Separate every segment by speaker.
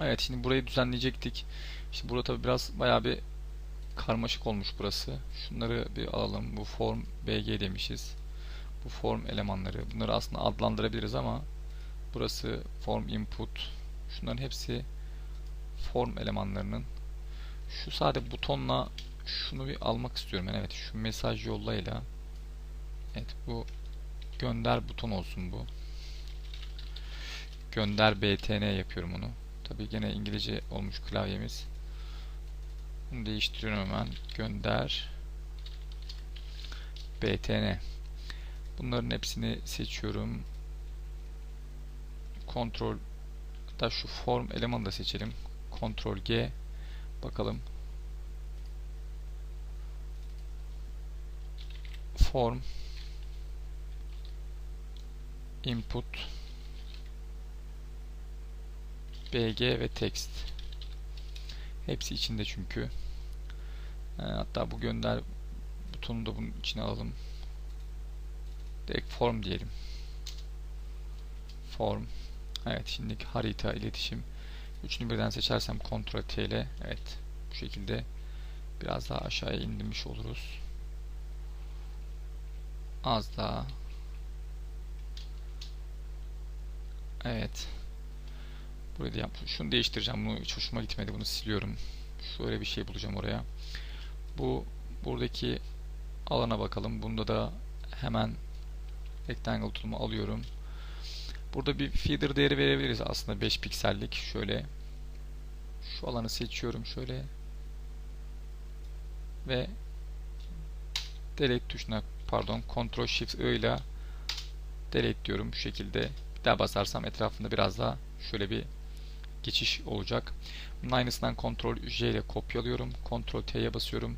Speaker 1: Evet şimdi burayı düzenleyecektik. İşte burada tabi biraz bayağı bir karmaşık olmuş burası. Şunları bir alalım. Bu form bg demişiz. Bu form elemanları. Bunları aslında adlandırabiliriz ama burası form input. Şunların hepsi form elemanlarının. Şu sade butonla şunu bir almak istiyorum. Yani evet şu mesaj yollayla Evet bu gönder buton olsun bu. Gönder btn yapıyorum onu. Tabi gene İngilizce olmuş klavyemiz. Bunu değiştiriyorum hemen. Gönder btn. Bunların hepsini seçiyorum. Kontrol hatta şu form elemanı da seçelim. Kontrol G bakalım. Form input bg ve text. Hepsi içinde çünkü. E, hatta bu gönder butonu da bunun içine alalım. Direkt form diyelim. Form. Evet şimdi harita iletişim. Üçünü birden seçersem Ctrl T ile evet bu şekilde biraz daha aşağıya indirmiş oluruz. Az daha. Evet. Burayı da. Şunu değiştireceğim. Bunu hiç hoşuma gitmedi. Bunu siliyorum. Şöyle bir şey bulacağım oraya. Bu buradaki alana bakalım. Bunda da hemen rectangle tool'umu alıyorum. Burada bir feeder değeri verebiliriz aslında 5 piksellik. Şöyle şu alanı seçiyorum şöyle ve delete tuşuna pardon Ctrl Shift I ile delete diyorum şu şekilde bir daha basarsam etrafında biraz daha şöyle bir geçiş olacak. Bunun aynısından Ctrl J ile kopyalıyorum. Ctrl T'ye basıyorum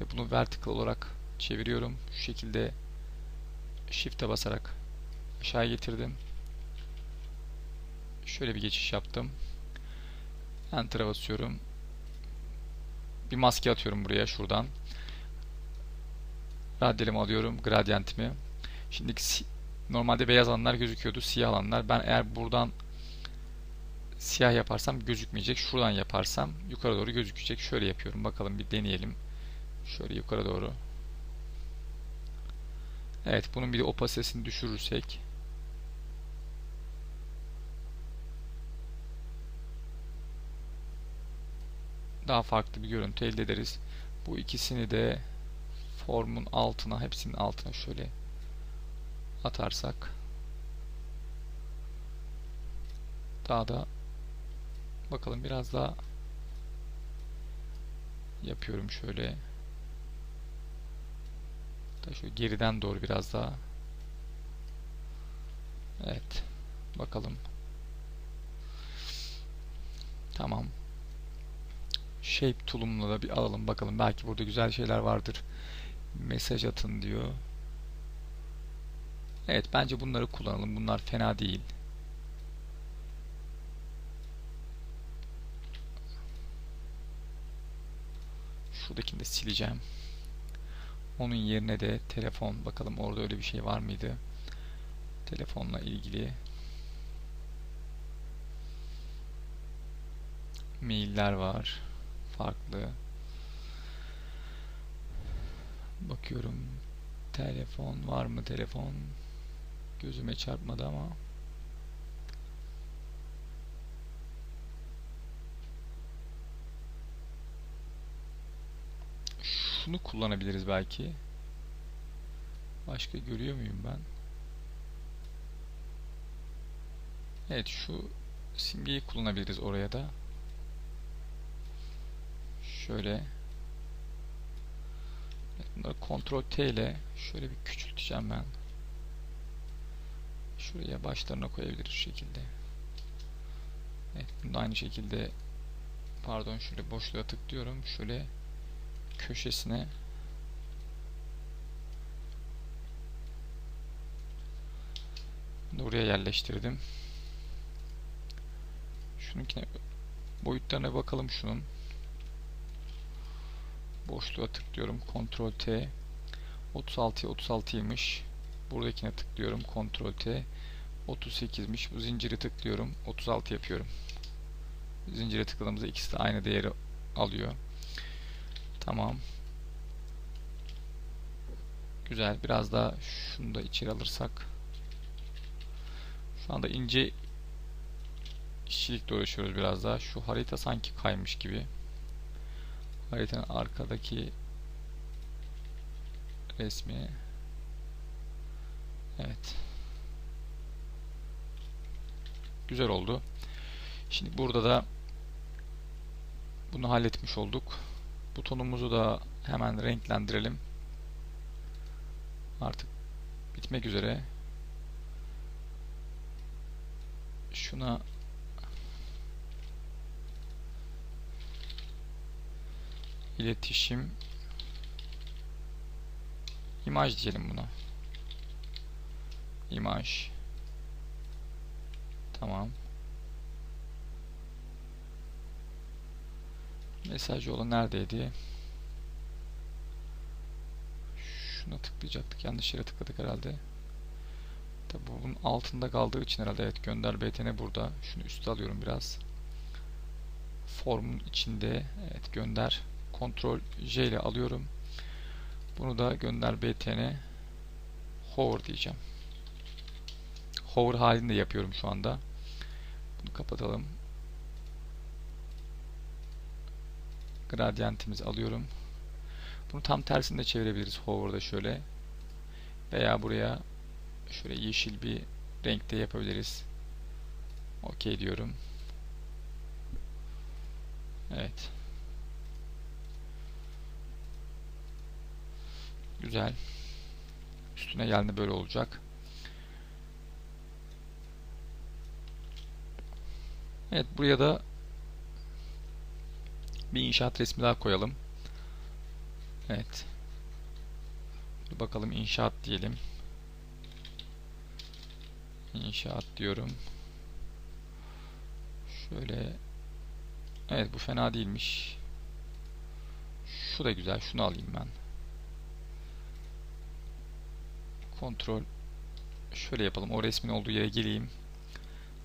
Speaker 1: ve bunu vertical olarak çeviriyorum. Şu şekilde Shift'e basarak aşağı getirdim. Şöyle bir geçiş yaptım. Enter'a basıyorum. Bir maske atıyorum buraya şuradan. Radyalimi alıyorum. Gradientimi. Şimdi Normalde beyaz alanlar gözüküyordu. Siyah alanlar. Ben eğer buradan siyah yaparsam gözükmeyecek. Şuradan yaparsam yukarı doğru gözükecek. Şöyle yapıyorum. Bakalım bir deneyelim. Şöyle yukarı doğru. Evet. Bunun bir de opasitesini düşürürsek daha farklı bir görüntü elde ederiz. Bu ikisini de formun altına, hepsinin altına şöyle atarsak daha da bakalım biraz daha yapıyorum şöyle. Da şu geriden doğru biraz daha. Evet bakalım. Tamam. Shape tool'umla da bir alalım bakalım. Belki burada güzel şeyler vardır. Mesaj atın diyor. Evet bence bunları kullanalım. Bunlar fena değil. Şuradakini de sileceğim. Onun yerine de telefon. Bakalım orada öyle bir şey var mıydı? Telefonla ilgili mailler var. Farklı. Bakıyorum. Telefon var mı telefon? Gözüme çarpmadı ama. Şunu kullanabiliriz belki. Başka görüyor muyum ben? Evet şu simgeyi kullanabiliriz oraya da. Şöyle Bunları Ctrl T ile şöyle bir küçülteceğim ben. Şuraya başlarına koyabiliriz şu şekilde. Evet, bunu da aynı şekilde pardon şöyle boşluğa tıklıyorum. Şöyle köşesine buraya yerleştirdim. Şununkine boyutlarına bakalım şunun. Boşluğa tıklıyorum. Ctrl T 36'ya 36'ymış. Buradakine tıklıyorum. Ctrl T 38'miş. Bu zinciri tıklıyorum. 36 yapıyorum. Zincire tıkladığımızda ikisi de aynı değeri alıyor. Tamam. Güzel. Biraz daha şunu da içeri alırsak. Şu anda ince işçilikle uğraşıyoruz biraz daha. Şu harita sanki kaymış gibi. Haritanın arkadaki resmi. Evet. Güzel oldu. Şimdi burada da bunu halletmiş olduk. Butonumuzu da hemen renklendirelim. Artık bitmek üzere. Şuna iletişim imaj diyelim buna. İmaj. Tamam. Mesaj yolu neredeydi? Şuna tıklayacaktık. Yanlış yere tıkladık herhalde. Tabi bunun altında kaldığı için herhalde evet gönder btn burada. Şunu üste alıyorum biraz. Formun içinde evet gönder. Ctrl J ile alıyorum. Bunu da gönder btn hover diyeceğim. Hover halinde yapıyorum şu anda. Bunu kapatalım. Gradientimizi alıyorum. Bunu tam tersinde çevirebiliriz hover'da şöyle. Veya buraya şöyle yeşil bir renkte yapabiliriz. OK diyorum. Evet. Güzel. Üstüne geldi böyle olacak. Evet buraya da bir inşaat resmi daha koyalım. Evet. Dur bakalım inşaat diyelim. İnşaat diyorum. Şöyle Evet bu fena değilmiş. Şu da güzel. Şunu alayım ben. Kontrol şöyle yapalım. O resmin olduğu yere geleyim.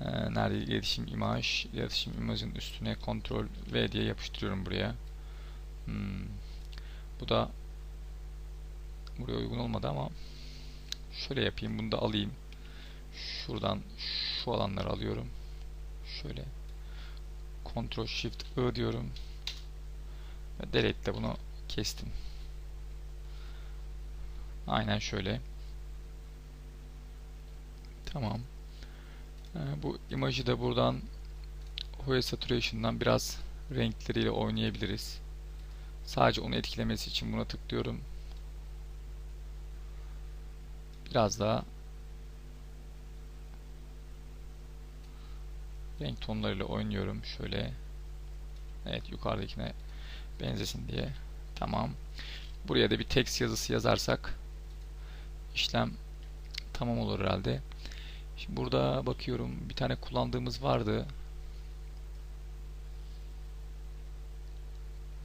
Speaker 1: Ee, nerede iletişim imaj? İletişim imajın üstüne kontrol V diye yapıştırıyorum buraya. Hmm. Bu da buraya uygun olmadı ama şöyle yapayım. Bunu da alayım. Şuradan şu alanları alıyorum. Şöyle Ctrl Shift I diyorum. Ve delete ile bunu kestim. Aynen şöyle. Tamam. Ee, bu imajı da buradan Hue Saturation'dan biraz renkleriyle oynayabiliriz. Sadece onu etkilemesi için buna tıklıyorum. Biraz daha renk tonlarıyla oynuyorum. Şöyle evet yukarıdakine benzesin diye. Tamam. Buraya da bir text yazısı yazarsak işlem tamam olur herhalde. Şimdi burada bakıyorum bir tane kullandığımız vardı.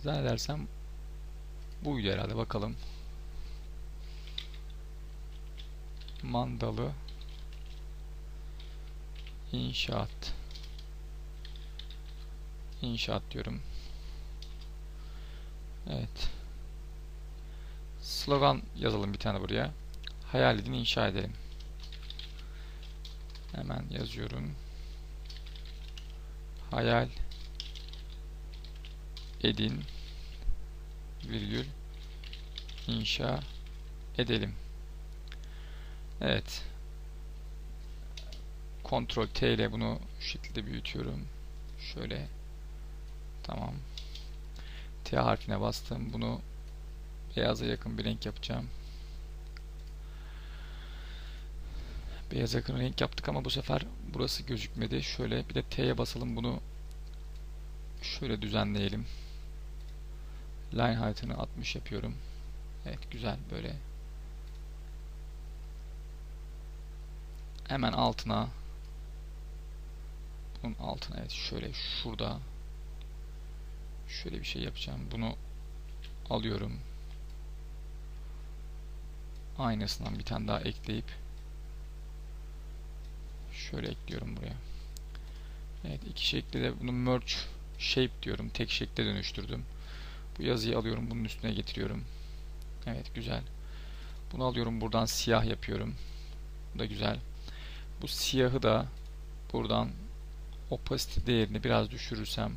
Speaker 1: Zannedersem buydu herhalde bakalım. Mandalı inşaat inşaat diyorum. Evet. Slogan yazalım bir tane buraya. Hayal edin inşa edelim. Hemen yazıyorum. Hayal edin virgül inşa edelim. Evet. Ctrl T ile bunu şu şekilde büyütüyorum. Şöyle. Tamam. T harfine bastım. Bunu beyaza yakın bir renk yapacağım. Beyaz yakın renk yaptık ama bu sefer burası gözükmedi. Şöyle bir de T'ye basalım bunu şöyle düzenleyelim. Line height'ını 60 yapıyorum. Evet güzel böyle. Hemen altına bunun altına evet şöyle şurada şöyle bir şey yapacağım. Bunu alıyorum. Aynısından bir tane daha ekleyip şöyle ekliyorum buraya. Evet iki şekli de bunu merge shape diyorum. Tek şekle dönüştürdüm. Bu yazıyı alıyorum bunun üstüne getiriyorum. Evet güzel. Bunu alıyorum buradan siyah yapıyorum. Bu da güzel. Bu siyahı da buradan opacity değerini biraz düşürürsem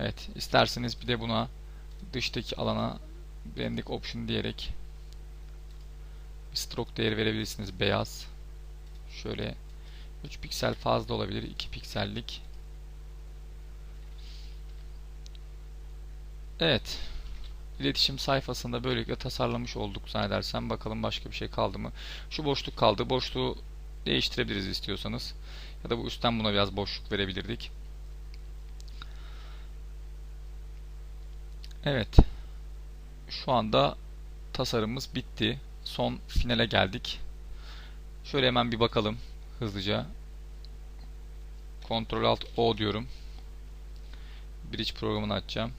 Speaker 1: Evet, isterseniz bir de buna dıştaki alana blending option diyerek bir stroke değeri verebilirsiniz. Beyaz. Şöyle 3 piksel fazla olabilir. 2 piksellik. Evet. İletişim sayfasında böylelikle tasarlamış olduk zannedersem. Bakalım başka bir şey kaldı mı? Şu boşluk kaldı. Boşluğu değiştirebiliriz istiyorsanız. Ya da bu üstten buna biraz boşluk verebilirdik. Evet. Şu anda tasarımımız bitti. Son finale geldik. Şöyle hemen bir bakalım hızlıca. Ctrl Alt O diyorum. Bridge programını açacağım.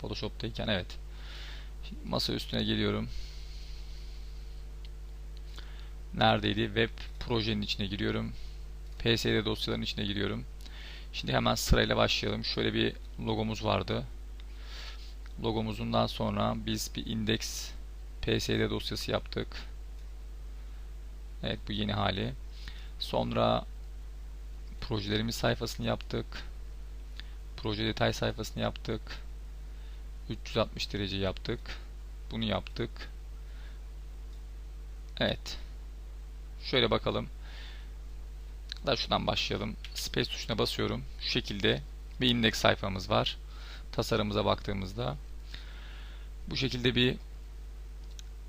Speaker 1: Photoshop'tayken evet. Şimdi masa üstüne geliyorum. Neredeydi? Web projenin içine giriyorum. PSD dosyaların içine giriyorum. Şimdi hemen sırayla başlayalım. Şöyle bir logomuz vardı. Logomuzundan sonra biz bir index PSD dosyası yaptık. Evet bu yeni hali. Sonra projelerimiz sayfasını yaptık. Proje detay sayfasını yaptık. 360 derece yaptık. Bunu yaptık. Evet. Şöyle bakalım. Da şuradan başlayalım. Space tuşuna basıyorum. Şu şekilde bir index sayfamız var. Tasarımıza baktığımızda bu şekilde bir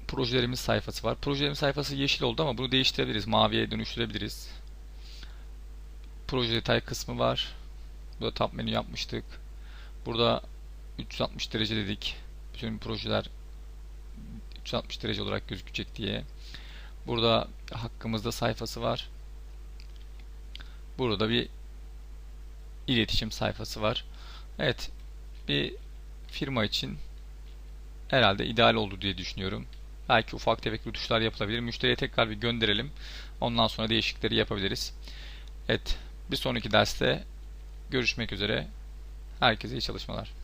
Speaker 1: projelerimiz sayfası var. Projelerimiz sayfası yeşil oldu ama bunu değiştirebiliriz. Maviye dönüştürebiliriz. Proje detay kısmı var. Burada tab menü yapmıştık. Burada 360 derece dedik. Bütün projeler 360 derece olarak gözükecek diye. Burada hakkımızda sayfası var. Burada bir iletişim sayfası var. Evet. Bir firma için herhalde ideal oldu diye düşünüyorum. Belki ufak tefek rutuşlar yapılabilir. Müşteriye tekrar bir gönderelim. Ondan sonra değişiklikleri yapabiliriz. Evet. Bir sonraki derste görüşmek üzere. Herkese iyi çalışmalar.